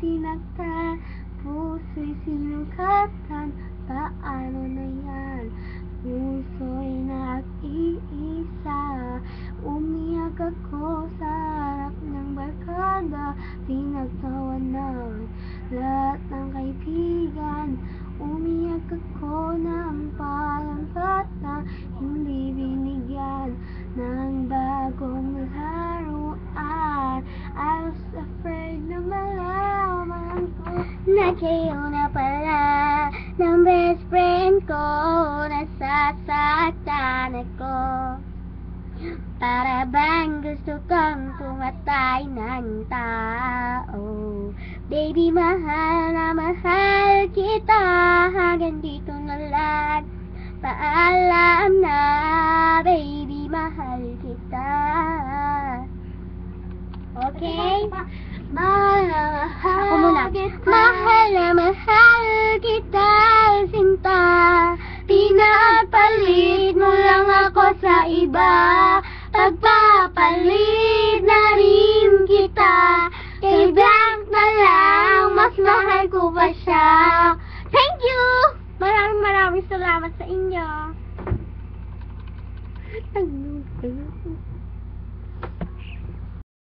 sinaktan Puso'y sinukatan Paano na yan? Puso'y nag-iisa Umiyak ako sa harap ng barkada Pinagtawanan lahat ng kaibigan. Umiyak ako ng parang ko Na pala ng best friend ko Nasasaktan ako para bang gusto kang pumatay ng tao Baby, mahal na mahal kita Hanggang dito na lang Paalam na Baby, mahal kita Okay? Mahal sa iba Pagpapalit na rin kita Kay Blank na lang Mas mahal ko pa siya Thank you! Maraming maraming salamat sa inyo. Ano